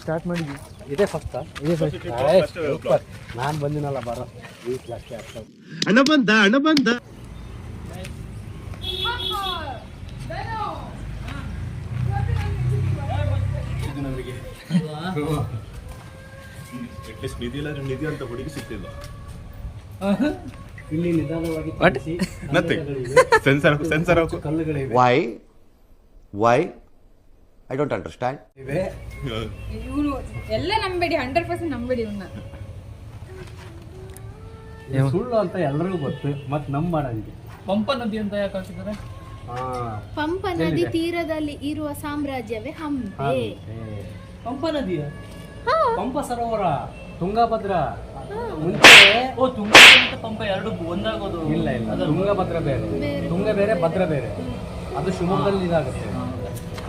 Start ಮಾಡಿದ್ವಿ. ಇದೇ first ಇದೇ ಫಸ್ಟ್ ನಾನು ಬಂದಿನಲ್ಲ ಬರೋ. ವೀಕ್ ಅಷ್ಟೇ ಆಗ್ತದೆ ಅಣ್ಣ ಬಂದ ಅಣ್ಣ ಬಂದ ಅಟ್ಲೀಸ್ಟ್ ನಿಧಿ ಇಲ್ಲ ನಿಧಿ ಅಂತ ಹುಡುಗಿ ಸಿಕ್ತಿಲ್ಲ ಇಲ್ಲಿ ನಿಧಾನವಾಗಿ What? ತರಿಸಿ. Nothing. ಕಲ್ಲುಗಳಿವೆ. ಸೆನ್ಸರ್ ಸೆನ್ಸರ್ ಹಾಕು. ಕಲ್ಲುಗಳಿವೆ. Why? Why? I don't understand. ಇವೆ. ಇವನು ಎಲ್ಲ ನಂಬೇಡಿ ಹಂಡ್ರೆಡ್ ಪರ್ಸೆಂಟ್ ನಂಬೇಡಿ ಇವನ್ನ ಇದು ಸುಳ್ಳು ಅಂತ ಎಲ್ಲರಿಗೂ ಗೊತ್ತು ಮತ್ತೆ ನಮ್ ಮಾಡಂಗೆ. ಪಂಪ ನದಿ ಅಂತ ಯಾಕೆ ಹಾಕಿದ್ದಾರೆ? ಹಾ. ಪಂಪ ನದಿ ತೀರದಲ್ಲಿ ಇರುವ ಸಾಮ್ರಾಜ್ಯವೇ ಹಂಪೆ. ಪಂಪ ನದಿಯ? ಪಂಪ ಸರೋವರ? ತುಂಗಭದ್ರ. ಮುಂಚೆ ಓ ತುಂಗ ಪಂಪ ಎರಡು ಒಂದಾಗೋದು. ಇಲ್ಲ ಇಲ್ಲ ತುಂಗಭದ್ರ ಬೇರೆ. ತುಂಗ ಬೇರೆ ಭದ್ರ ಬೇರೆ. ಅದು ಶಿವಮೊಗ್ಗದಲ್ಲಿ ಇದಾಗುತ್ತೆ.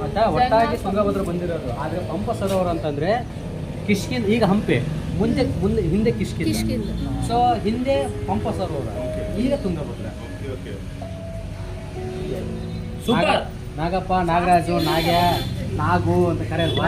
ಆಯ್ತಾ? ಒಟ್ಟಾಗಿ ತುಂಗಭದ್ರ ಬಂದಿರೋದು. ಆದ್ರೆ ಪಂಪ ಸರೋವರ ಅಂತಂದ್ರೆ ಕಿಷ್ಕಿಂದ ಈಗ ಹಂಪೆ. ಮುಂದೆ ಮುಂದೆ ಹಿಂದೆ ಕಿಷ್ಕಿಂದ. ಸೊ ಹಿಂದೆ ಪಂಪ ಸರೋವರ ಈಗ ತುಂಗಭದ್ರ. ಸೂಪರ್. ನಾಗಪ್ಪ ನಾಗರಾಜು ನಾಗ್ಯ ನಾಗು ಅಂತ ಕರೆಯಲ್ವಾ?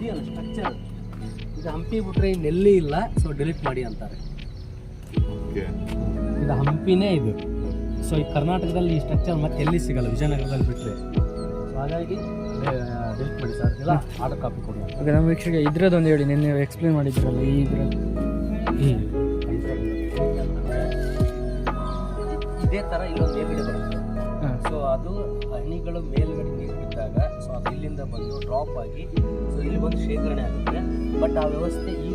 ಇದೆಯಲ್ಲ ಸ್ಟ್ರಕ್ಚರ್ ಇದು ಹಂಪಿ ಬಿಟ್ರೆ ಇನ್ನೆಲ್ಲಿ ಇಲ್ಲ ಸೊ ಡಿಲೀಟ್ ಮಾಡಿ ಅಂತಾರೆ. ಇದು ಹಂಪಿನೇ ಇದು. ಸೊ ಈ ಕರ್ನಾಟಕದಲ್ಲಿ ಈ ಸ್ಟ್ರಕ್ಚರ್ ಮತ್ತೆ ಎಲ್ಲಿ ಸಿಗಲ್ಲ ವಿಜಯನಗರದಲ್ಲಿ ಬಿಟ್ಟರೆ ಸೊ ಹಾಗಾಗಿ ಡಿಲೀಟ್ ಮಾಡಿ ಸರ್ ಇಲ್ಲ ಆರ್ಡರ್ ಕಾಪಿ ಕೊಡಿ. ಓಕೆ ನಮ್ಮ ವೀಕ್ಷಕ ಇದ್ರದ್ದೊಂದು ಹೇಳಿ ನಿನ್ನೆ ಎಕ್ಸ್ಪ್ಲೇನ್ ಮಾಡಿದ್ರಲ್ಲ ಈ ಇದ್ರ ಇದೇ ಥರ ಇನ್ನೊಂದು ಮೇಲ್ಗಡೆ ಬರುತ್ತೆ. ಸೊ ಅದು ಹನಿಗಳು ಮೇಲ್ಗಡೆ ಇಲ್ಲಿಂದ ಬಂದು ಡ್ರಾಪ್ ಆಗಿ ಸೊ ಇಲ್ಲಿ ಬಂದು ಶೇಖರಣೆ ಆಗುತ್ತೆ. ಬಟ್ ಆ ವ್ಯವಸ್ಥೆ ಈ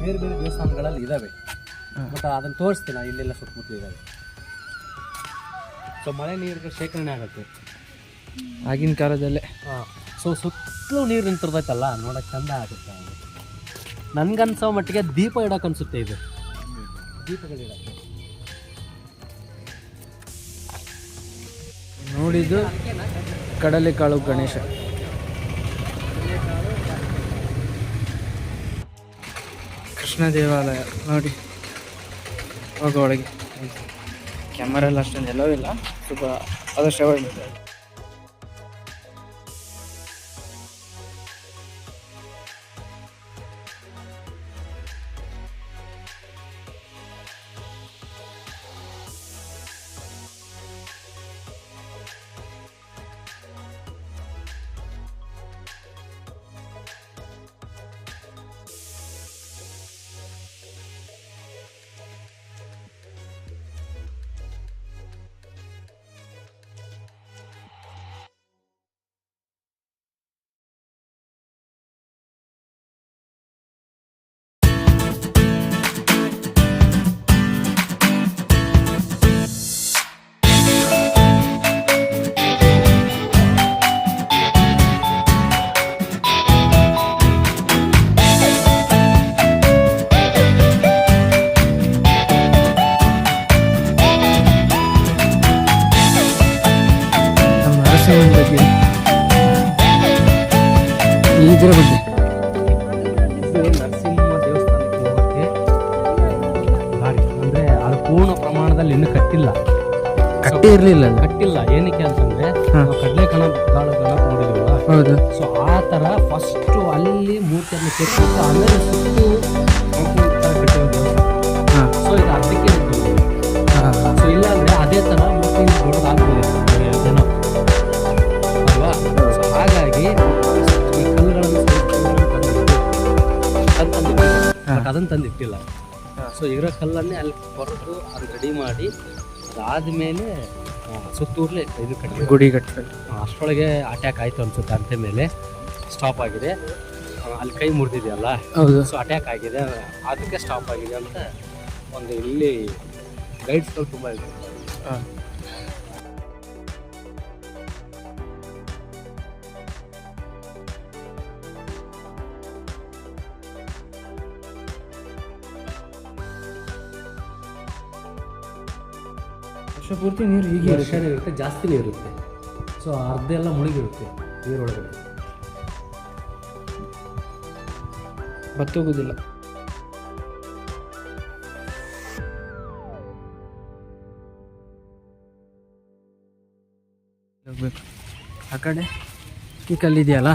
ಬೇರೆ ಬೇರೆ ದೇವಸ್ಥಾನಗಳಲ್ಲಿ ಇದ್ದಾವೆ ಬಟ್ ಅದನ್ನು ತೋರಿಸ್ತೀನಿ ಇಲ್ಲೆಲ್ಲ ಸುತ್ತಮುತ್ತಲು ಇದ್ದಾವೆ ಸೊ ಮಳೆ ನೀರಿಗೆ ಶೇಖರಣೆ ಆಗುತ್ತೆ. ಆಗಿನ ಕಾಲದಲ್ಲೇ. ಹಾಂ. ಸೊ ಸುತ್ತಲೂ ನೀರು ನಿಂತಿರ್ಬೇಕಲ್ಲ ನೋಡೋಕೆ ಚಂದ ಆಗುತ್ತೆ ನನಗನ್ಸೋ ಮಟ್ಟಿಗೆ ದೀಪ ಇಡೋಕೆ ಅನ್ಸುತ್ತೆ ಇದು. ದೀಪಗಳಿಡೋಕೆ ನೋಡಿದ್ದು ಕಡಲೆಕಾಳು ಗಣೇಶ. ಕೃಷ್ಣ ದೇವಾಲಯ, ನೋಡಿ. ಹೋಗೋ ಒಳಗೆ. ಕ್ಯಾಮರಾ ಎಲ್ಲ ಅಷ್ಟೊಂದು ಎಲ್ಲವೂ ಇಲ್ಲ. ಸ್ವಲ್ಪ ಆದಷ್ಟು ಅವಾಯ್ಡ್ ಕಟ್ಟಿ ಇರಲಿಲ್ಲ ಕಟ್ಟಿಲ್ಲ. ಏನಕ್ಕೆ ಅಂತಂದ್ರೆ ಹಾ. ನಾವು ಕಡಲೆ ಕಣ ಕಾಳುಗಳ ನೋಡಿದೀವಲ್ಲ ಹೌದು. ಸೊ ಆ ತರ ಫಸ್ಟ್ ಅಲ್ಲಿ ಮೂರ್ತಿಯನ್ನು ಕೆತ್ತಿಟ್ಟು ಆಮೇಲೆ ಸುತ್ತು ಸೊ ಇದು ಅರ್ಧಕ್ಕೆ ಸೊ ಇಲ್ಲ ಅಂದ್ರೆ ಅದೇ ತರ ಮೂರ್ತಿ ದೊಡ್ಡದಾಗ್ಬೋದು ಏನೋ ಅಲ್ವಾ? ಸೊ ಹಾಗಾಗಿ ಈ ಕಲ್ಲುಗಳನ್ನು ಅದನ್ನು ತಂದಿಟ್ಟಿಲ್ಲ. ಸೊ ಇರೋ ಕಲ್ಲನ್ನೇ ಅಲ್ಲಿ ಹೊರಟು ಅದು ರೆಡಿ ಮಾಡಿ ಅದಾದ್ಮೇಲೆ ಸುತ್ತೂರ್ಲೆ ಇದು ಕಟ್ಟಿ ಗುಡಿ ಕಟ್ಟಿ ಅಷ್ಟರೊಳಗೆ ಅಟ್ಯಾಕ್ ಆಯಿತು ಅನ್ಸುತ್ತೆ ಅಂತೆ ಮೇಲೆ. ಸ್ಟಾಪ್ ಆಗಿದೆ. ಅಲ್ಲಿ ಕೈ ಮುರಿದಿದೆಯಲ್ಲ? ಸೊ ಅಟ್ಯಾಕ್ ಆಗಿದೆ. ಅದಕ್ಕೆ ಸ್ಟಾಪ್ ಆಗಿದೆ ಅಂತ ಒಂದು ಇಲ್ಲಿ ಗೈಡ್ಸ್ಗಳು ತುಂಬ ಇರ್ತದೆ ವರ್ಷ ಪೂರ್ತಿ ನೀರು ಹೀಗೆ ವರ್ಷನೇ ಇರುತ್ತೆ ಜಾಸ್ತಿನೇ ಇರುತ್ತೆ. ಸೊ ಅರ್ಧ ಎಲ್ಲ ಮುಳುಗಿರುತ್ತೆ ನೀರೊಳಗಡೆ. ಬತ್ತೋಗೋದಿಲ್ಲ. ಹೋಗ್ಬೇಕು. ಆ ಕಡೆ ಈ ಕಲ್ಲಿದೆಯಲ್ಲ?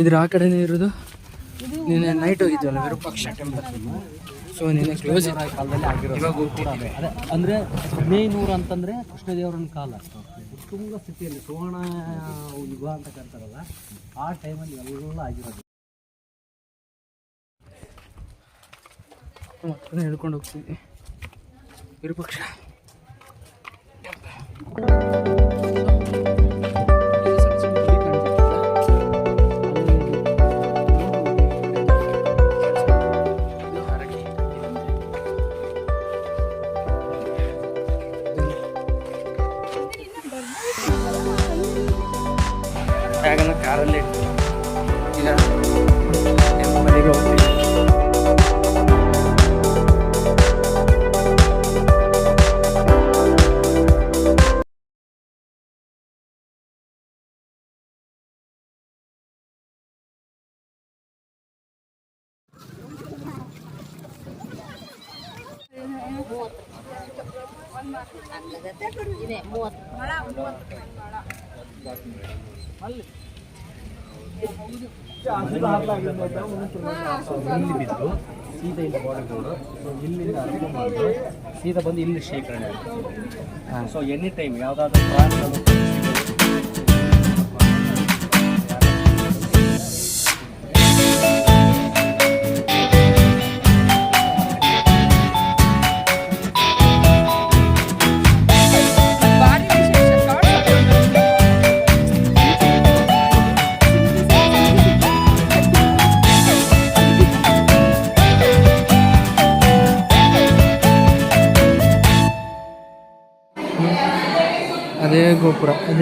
ಇದ್ರ ಆ ಕಡೆನೇ ಇರೋದು? ನಿನ್ನೆ ನೈಟ್ ಹೋಗಿದ್ವಲ್ಲ ವಿರೂಪಾಕ್ಷ ಟೆಂಪಲ್ ಸೊ ನಿನ್ನೆ ಕ್ಲೋಸ್ ಕಾಲದಲ್ಲಿ ಆಗಿರೋದು ಅದೇ ಅಂದರೆ ಹದಿನೈನೂರು ಅಂತಂದರೆ ಕೃಷ್ಣದೇವರನ ಕಾಲ. ತುಂಗ ಸ್ಥಿತಿಯಲ್ಲಿ ಸುವರ್ಣ ಯುಗ ಅಂತ ಕರ್ತಾರಲ್ಲ ಆ ಟೈಮಲ್ಲಿ ಎಲ್ಲ ಆಗಿರೋದು. ಮತ್ತೆ ಹೇಳ್ಕೊಂಡು ಹೋಗ್ತೀನಿ. ವಿರೂಪಾಕ್ಷ. ಬ್ಯಾಗನ್ನ ಕಾರಲ್ಲಿ ಇಟ್ಟು ಈಗ ಟೆಂಪಲಿಗೆ ಹೋಗ್ತೀವಿ ಇಲ್ಲಿ ಬಿದ್ದು ಸೀದಾ ಇಲ್ಲಿ ಬಾಡಿ ರೋಡು ಸೊ ಇಲ್ಲಿಂದ ಅರ್ಥ ಮಾಡಿ ಸೀದಾ ಬಂದು ಇಲ್ಲಿ ಶೇಖರಣೆ ಸೊ ಎನಿ ಟೈಮ್ ಯಾವುದಾದ್ರೂ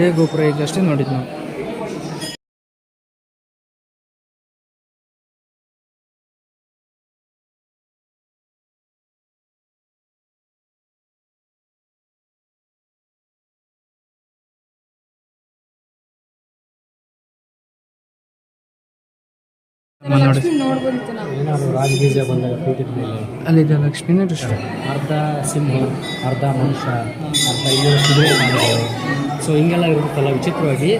ಗೋಪುರ ಅದೇ ಗೋಪುರ ಈಗಷ್ಟೇ ನೋಡಿದ್ದು ನಾವು. ನೋಡಿ. ಲಕ್ಷ್ಮಿ ನಾವು. ಏನಾದ್ರು ರಾಜಬೀಜ ಬಂದಾಗ ಪೀಠದ ಮೇಲೆ ಅಲ್ಲಿದೆ ಲಕ್ಷ್ಮೀನೇ ಅರ್ಧ ಸಿಂಹ ಅರ್ಧ ಮನುಷ್ಯ ಅರ್ಧ ಇವರು ಕುದುರೆ ಮಾಡಿದ್ದಾರೆ ಸೊ ಹಿಂಗೆಲ್ಲ ಇರುತ್ತಲ್ಲ ವಿಚಿತ್ರವಾಗಿ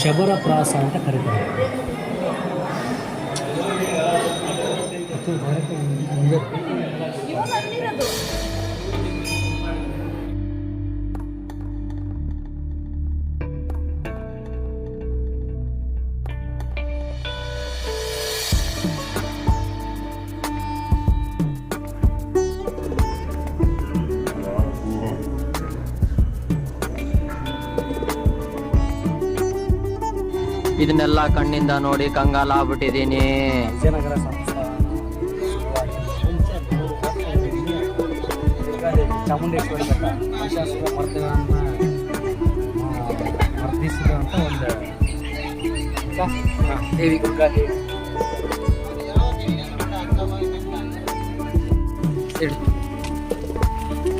ಶಬರ ಪ್ರಾಸ ಅಂತ ಕರೀತಾರೆ. ಇದನ್ನೆಲ್ಲ ಕಣ್ಣಿಂದ ನೋಡಿ ಕಂಗಾಲ ಆಗ್ಬಿಟ್ಟಿದೀನಿ ಒಂದು ದೇವಿ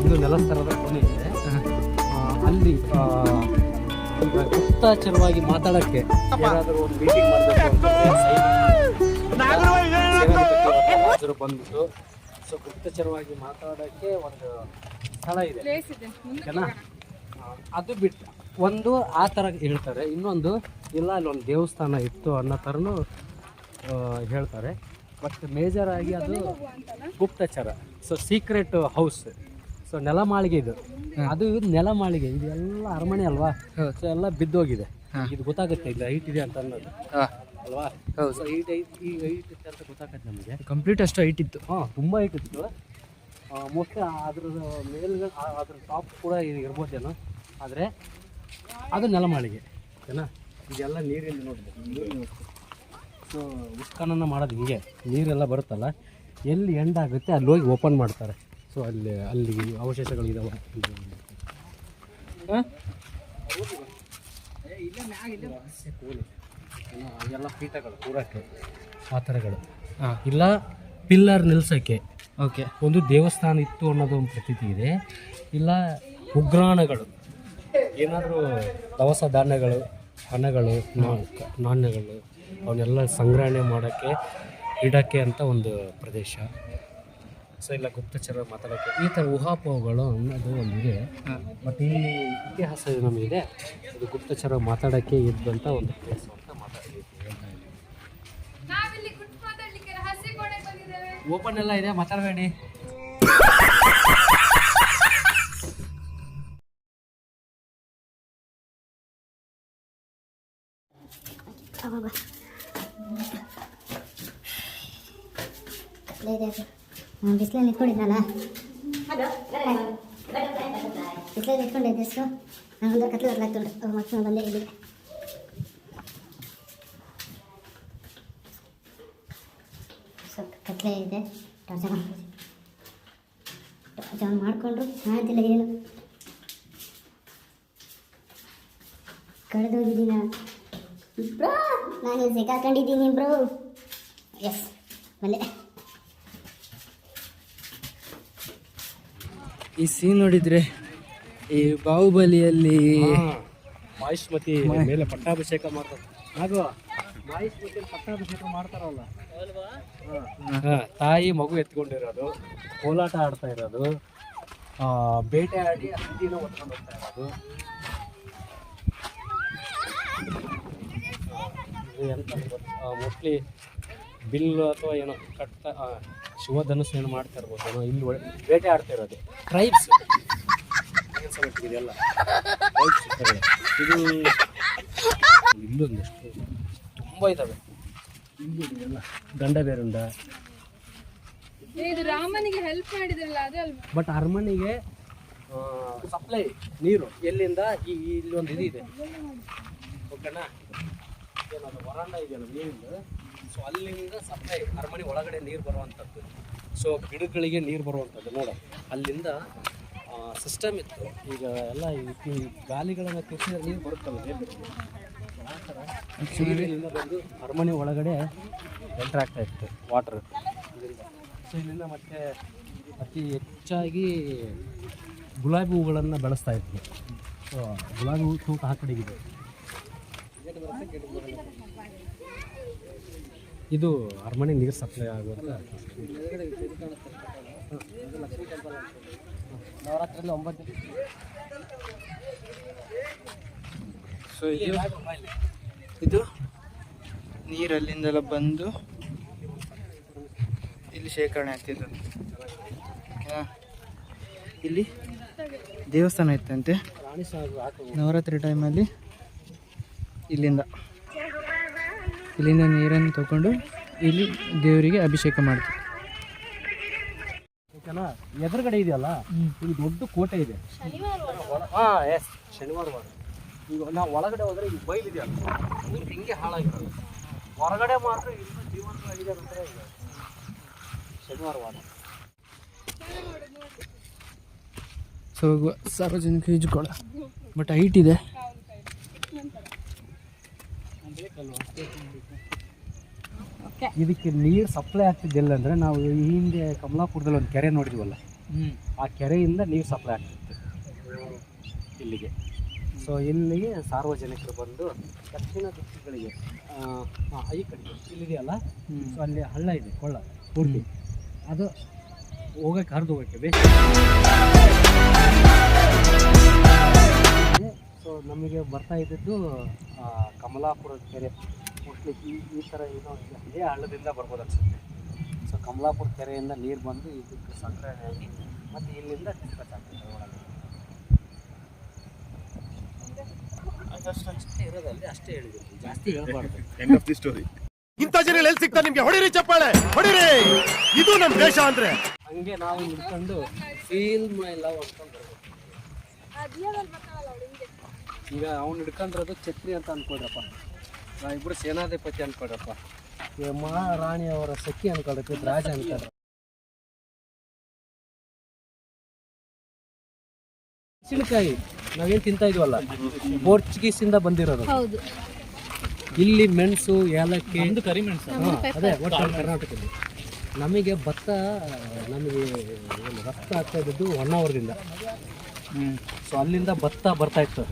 ಇದು ನೆಲಸ್ಥರದ ಕೊನೆ ಇದೆ. ಅಲ್ಲಿ ಗುಪ್ತಚರವಾಗಿ ಮಾತಾಡಕ್ಕೆ ಯಾರಾದರೂ ಒಂದು ಮೀಟಿಂಗ್ ಮಾಡಬೇಕು ಅಂತಂದ್ರೆ ಬಂದ್ಬಿಟ್ಟು ಸೊ ಗುಪ್ತಚರವಾಗಿ ಮಾತಾಡಕ್ಕೆ ಒಂದು ಸ್ಥಳ ಇದೆ. ಪ್ಲೇಸ್ ಇದೆ. ಓಕೆನಾ? ಅದು ಬಿಟ್ಟು. ಒಂದು ಆ ಥರ ಹೇಳ್ತಾರೆ ಇನ್ನೊಂದು ಇಲ್ಲ ಅಲ್ಲಿ ಒಂದು ದೇವಸ್ಥಾನ ಇತ್ತು ಅನ್ನೋ ಥರನೂ ಹೇಳ್ತಾರೆ. ಬಟ್ ಮೇಜರ್ ಆಗಿ ಅದು ಗುಪ್ತಚರ. ಸೊ ಸೀಕ್ರೆಟ್ ಹೌಸ್ ಸೊ ನೆಲ ಮಾಳಿಗೆ ಇದು. ಅದು ಇದು ನೆಲಮಾಳಿಗೆ ಇದೆಲ್ಲ ಅರಮನೆ ಅಲ್ವಾ? ಸೊ ಎಲ್ಲ ಬಿದ್ದೋಗಿದೆ. ಇದು ಗೊತ್ತಾಗುತ್ತೆ ಇದು ಹೈಟ್ ಇದೆ ಅಂತ ಅನ್ನೋದು. ಅಲ್ವಾ. ಸೊ ಹೈಟ್ ಈ ಹೈಟ್ ಇದೆ ಅಂತ ಗೊತ್ತಾಗತ್ತೆ ನಮಗೆ. ಕಂಪ್ಲೀಟ್ ಅಷ್ಟು ಹೈಟ್ ಇತ್ತು. ಹಾಂ ತುಂಬ ಹೈಟ್ ಇತ್ತು. ಮೋಸ್ಟ್ಲಿ ಅದ್ರ ಮೇಲ್ಗಡೆ ಅದ್ರ ಟಾಪ್ ಕೂಡ ಇರ್ಬೋದೇನೋ. ಆದರೆ ಅದು ನೆಲಮಾಳಿಗೆ ಓಕೆನಾ ಇದೆಲ್ಲ ನೀರಿಂದ ನೋಡ್ಬೇಕು ನೀರಿನ ವ್ಯವಸ್ಥೆ ಸೊ ಉತ್ಖನನ ಮಾಡೋದು ಹಿಂಗೆ. ನೀರೆಲ್ಲ ಬರುತ್ತಲ್ಲ? ಎಲ್ಲಿ ಎಂಡ್ ಆಗುತ್ತೆ ಅಲ್ಲಿ ಹೋಗಿ ಓಪನ್ ಮಾಡ್ತಾರೆ. ಸೊ ಅಲ್ಲಿ ಅಲ್ಲಿ ಅವಶೇಷಗಳು ಇದಾವೆ ಎಲ್ಲ ಪೀಠಗಳು ಕೂರಕ್ಕೆ ಆ ಥರಗಳು ಹಾಂ ಇಲ್ಲ ಪಿಲ್ಲರ್ ನಿಲ್ಸೋಕ್ಕೆ. ಓಕೆ. ಒಂದು ದೇವಸ್ಥಾನ ಇತ್ತು ಅನ್ನೋದು ಒಂದು ಪ್ರತೀತಿ ಇದೆ. ಇಲ್ಲ ಉಗ್ರಾಣಗಳು. ಏನಾದರೂ ದವಸ ಧಾನ್ಯಗಳು ಹಣಗಳು ನಾ- ನಾಣ್ಯಗಳು ಅವನ್ನೆಲ್ಲ ಸಂಗ್ರಹಣೆ ಮಾಡೋಕ್ಕೆ ಇಡೋಕ್ಕೆ ಅಂತ ಒಂದು ಪ್ರದೇಶ. ಸೊ ಇಲ್ಲ ಗುಪ್ತಚರ ಮಾತಾಡೋಕ್ಕೆ ಈ ಥರ ಊಹಾಪೋಹಗಳು ಅನ್ನೋದು ಒಂದಿದೆ. ಬಟ್ ಈ ಇತಿಹಾಸ ನಮಗಿದೆ ಅದು ಗುಪ್ತಚರ ಮಾತಾಡೋಕ್ಕೆ ಇದ್ದಂಥ ಒಂದು ಪ್ಲೇಸ್ ಅಂತ ಮಾತಾಡ್ತೀವಿ ಓಪನ್ ಎಲ್ಲ ಇದೆ ಮಾತಾಡಬೇಡಿ. ಬಿಸಿಲಲ್ಲಿ ನಿಂತ್ಕೊಂಡಿದ್ನಲ್ಲ ಬಿಸಿಲಲ್ಲಿ ನಿಂತ್ಕೊಂಡಿದ್ದೆ ಸೊ ನಂಗೊಂದು ಕತ್ಲು ಕತ್ಲಾಗ್ತುಂಡು ಅವ್ರ ಮಕ್ಕಳು ಬಂದೆ ಇಲ್ಲಿ ಸ್ವಲ್ಪ ಕತ್ಲೆ ಇದೆ. ಟಾರ್ಚ್ ಆನ್ ಟಾರ್ಚ್ ಆನ್ ಮಾಡಿಕೊಂಡ್ರು ಚೆನ್ನಾಗಿಲ್ಲ ಏನು? ಕಳೆದೋಗಿದ್ದೀನ? ಬ್ರೋ! ನಾನು ಸಿಕ್ಕಾಕೊಂಡಿದ್ದೀನಿ ಬ್ರೋ. ಎಸ್ ಬಂದೆ ಈ ಸೀನ್ ನೋಡಿದ್ರೆ ಈ ಬಾಹುಬಲಿಯಲ್ಲಿ ಮಹಿಷ್ಮತಿ ಮೇಲೆ ಪಟ್ಟಾಭಿಷೇಕ ಮಾಡ್ತಾರೆ. ಹಾಗೂ ಮಾಹಿಷ್ಮತಿ ಪಟ್ಟಾಭಿಷೇಕ ಮಾಡ್ತಾರಲ್ಲ. ತಾಯಿ ಮಗು ಎತ್ಕೊಂಡಿರೋದು ಕೋಲಾಟ ಆಡ್ತಾ ಇರೋದು ಬೇಟೆ ಆಡಿ ಹಂದಿನ ಹೊತ್ಕೊಂಡು ಹೋಗ್ತಾ ಇರೋದು. ಮೋಸ್ಟ್ಲಿ ಬಿಲ್ ಅಥವಾ ಏನೋ ಕಟ್ತಾ ಆ, ಏನು ಮಾಡ್ತಾ ಇರ್ಬೋದು. ಏನೋ ಇಲ್ಲಿ ಒಳ್ಳೆ ಬೇಟೆ ಆಡ್ತಾ ಇರೋದು. ಟ್ರೈಬ್ಸ್ ಇದೆಲ್ಲ ಇದು ಇಲ್ಲೊಂದಷ್ಟು ತುಂಬ ಇದ್ದಾವೆ ಇಲ್ಲಿ ಗಂಡ ಬೇರುಂಡ. ಇದು ರಾಮನಿಗೆ ಹೆಲ್ಪ್ ಮಾಡಿದ್ರಲ್ಲ ಅದೇ ಅಲ್ವಾ? ಬಟ್ ಅರಮನೆಗೆ ಸಪ್ಲೈ ನೀರು. ಎಲ್ಲಿಂದ? ಈ ಇಲ್ಲೊಂದು ಇಲ್ಲಿ ಒಂದು ಇದು ಇದೆ ಓಕೆನಾ ವರಾಂಡ ಇದೆಯಲ್ಲ ನೀರಿಂದು? ಸೊ ಅಲ್ಲಿಂದ ಸಪ್ಲೈ ಅರಮನೆ ಒಳಗಡೆ ನೀರು ಬರುವಂಥದ್ದು ಸೊ ಗಿಡಗಳಿಗೆ ನೀರು ಬರುವಂಥದ್ದು ನೋಡ. ಅಲ್ಲಿಂದ ಸಿಸ್ಟಮ್ ಇತ್ತು. ಈಗ ಎಲ್ಲ ಈ- ಗಾಲಿಗಳನ್ನು ತಿರ್ಸಿದ್ರೆ ನೀರು ಬರುತ್ತಲ್ಲ ಬಂದು ಅರಮನೆ ಒಳಗಡೆ ಎಂಟ್ರ್ ಆಗ್ತಾ ಇತ್ತು ವಾಟರ್ ಸೊ ಇಲ್ಲಿಂದ ಮತ್ತೆ ಅತಿ ಹೆಚ್ಚಾಗಿ ಗುಲಾಬಿ ಹೂಗಳನ್ನು ಬೆಳೆಸ್ತಾ ಇದ್ವಿ. ಸೊ ಗುಲಾಬಿ ಹೂ ತೂಕ ಆ ಕಡೆಗಿದೆ. ಇದು ಅರಮನೆ ನೀರು ಸಪ್ಲೈ ಆಗುತ್ತೆ ನವರಾತ್ರಿಯಲ್ಲಿ ಒಂಬತ್ತು ಸೊ ಇದು ಇದು ನೀರಲ್ಲಿಂದೆಲ್ಲ ಬಂದು ಇಲ್ಲಿ ಶೇಖರಣೆ ಆಗ್ತಿದ್ದು. ಓಕೆನಾ? ಇಲ್ಲಿ ದೇವಸ್ಥಾನ ಇತ್ತಂತೆ. ನವರಾತ್ರಿ ಟೈಮಲ್ಲಿ ಇಲ್ಲಿಂದ. ಇಲ್ಲಿಂದ ನೀರನ್ನು ತಗೊಂಡು ಇಲ್ಲಿ ದೇವರಿಗೆ ಅಭಿಷೇಕ ಮಾಡ್ತೀವಿ. ಓಕೆನಾ? ಎದುರುಗಡೆ ಇದೆಯಲ್ಲ? ಇಲ್ಲಿ ದೊಡ್ಡ ಕೋಟೆ ಇದೆ. ಹಾಂ ಎಸ್ ಶನಿವಾರ ವಾರ ಈಗ ನಾವು ಒಳಗಡೆ ಹೋದ್ರೆ ಈಗ ಬೈಲ್ ಇದೆಯಲ್ಲ ಇದು ಹಿಂಗೆ ಹಾಳಾಗಿರೋದು. ಹೊರಗಡೆ ಮಾತ್ರ ಇನ್ನೂ ಜೀವಂತ ಇದೆ ಅಂದರೆ ಶನಿವಾರ ವಾರ ಸೊ ಸಾರ್ವಜನಿಕ ಈಜುಕೊಳ. ಬಟ್ ಹೈಟ್ ಇದೆ. ಇದಕ್ಕೆ ನೀರು ಸಪ್ಲೈ ಆಗ್ತಿದ್ದಿಲ್ಲ ಅಂದರೆ ನಾವು ಈ ಹಿಂದೆ ಕಮಲಾಪುರದಲ್ಲಿ ಒಂದು ಕೆರೆ ನೋಡಿದ್ವಲ್ಲ ಆ ಕೆರೆಯಿಂದ ನೀರು ಸಪ್ಲೈ ಆಗ್ತಿತ್ತು ಇಲ್ಲಿಗೆ. ಸೊ ಇಲ್ಲಿಗೆ ಸಾರ್ವಜನಿಕರು ಬಂದು ದಕ್ಷಿಣ ದಿಕ್ಕುಗಳಿಗೆ ಈ ಕಡೆ ಇಲ್ಲಿದೆಯಲ್ಲ? ಸೊ ಅಲ್ಲಿ ಹಳ್ಳ ಇದೆ ಕೊಳ್ಳ ಪೂರ್ತಿ ಅದು ಹೋಗಕ್ಕೆ ಹರಿದು ಹೋಗಕ್ಕೆ ಬೇಕು. ಸೊ ನಮಗೆ ಬರ್ತಾ ಇದ್ದದ್ದು ಕಮಲಾಪುರದ ಕೆರೆ. ಮೋಸ್ಟ್ಲಿ ಈ ಈ ಥರ ಏನೋ ಇಲ್ಲ ಇದೇ ಹಳ್ಳದಿಂದ ಬರ್ಬೋದು ಅನ್ಸುತ್ತೆ. ಸೊ ಕಮಲಾಪುರ ಕೆರೆಯಿಂದ ನೀರು ಬಂದು ಇದಕ್ಕೆ ಸಂಗ್ರಹಣೆ ಆಗಿ ಮತ್ತು ಇಲ್ಲಿಂದ ಡಿಸ್ಕಸ್ ಆಗ್ತದೆ ಒಳಗೆ ಅಷ್ಟೇ ಇರೋದಲ್ಲಿ ಅಷ್ಟೇ ಹೇಳಿದ್ರು ಜಾಸ್ತಿ ಹೇಳ್ಬಾರ್ದು. ಎಂಡ್ ಆಫ್ ದಿ ಸ್ಟೋರಿ ಇಂಥ ಜನ ಎಲ್ಲಿ ಸಿಗ್ತಾರೆ ನಿಮಗೆ? ಹೊಡಿರಿ ಚಪ್ಪಾಳೆ ಹೊಡಿರಿ! ಇದು ನಮ್ಮ ದೇಶ ಅಂದ್ರೆ. ಹಂಗೆ ನಾವು ನಿಂತ್ಕೊಂಡು ಫೀಲ್ ಮೈ ಲವ್ ಅನ್ಕೊಂಡು ಈಗ ಅವ್ನು ಹಿಡ್ಕೊಂಡಿರೋದು ಛತ್ರಿ ಅಂತ ಅನ್ಕೊಡ್ರಪ್ಪ ನಾವಿಬ್ರು ಸೇನಾಧಿಪತಿ ಅನ್ಕೊಡಪ್ಪ. ಮಹಾರಾಣಿ ಅವರ ಸಖಿ ಅನ್ಕೊಡಪ್ಪ ರಾಜ ಅನ್ಕೊಂಡ್ರೆ ಮೆಣಸಿನಕಾಯಿ ನಾವೇನ್ ತಿಂತಾ ಇದೀವಲ್ಲ? ಪೋರ್ಚುಗೀಸ್ ಇಂದ ಬಂದಿರೋದು. ಹೌದು. ಇಲ್ಲಿ ಮೆಣಸು ಏಲಕ್ಕಿ ಕರಿಮೆಣಸು ಅದೇ ಒಟ್ಟು ಕರ್ನಾಟಕದಲ್ಲಿ. ನಮಗೆ ಭತ್ತ ನಮಗೆ ಏನು ರಕ್ತ ಆಗ್ತಾ ಇದ್ದದ್ದು ಹೊನ್ನಾವರದಿಂದ. ಸೊ ಅಲ್ಲಿಂದ ಭತ್ತ ಬರ್ತಾ ಇತ್ತು.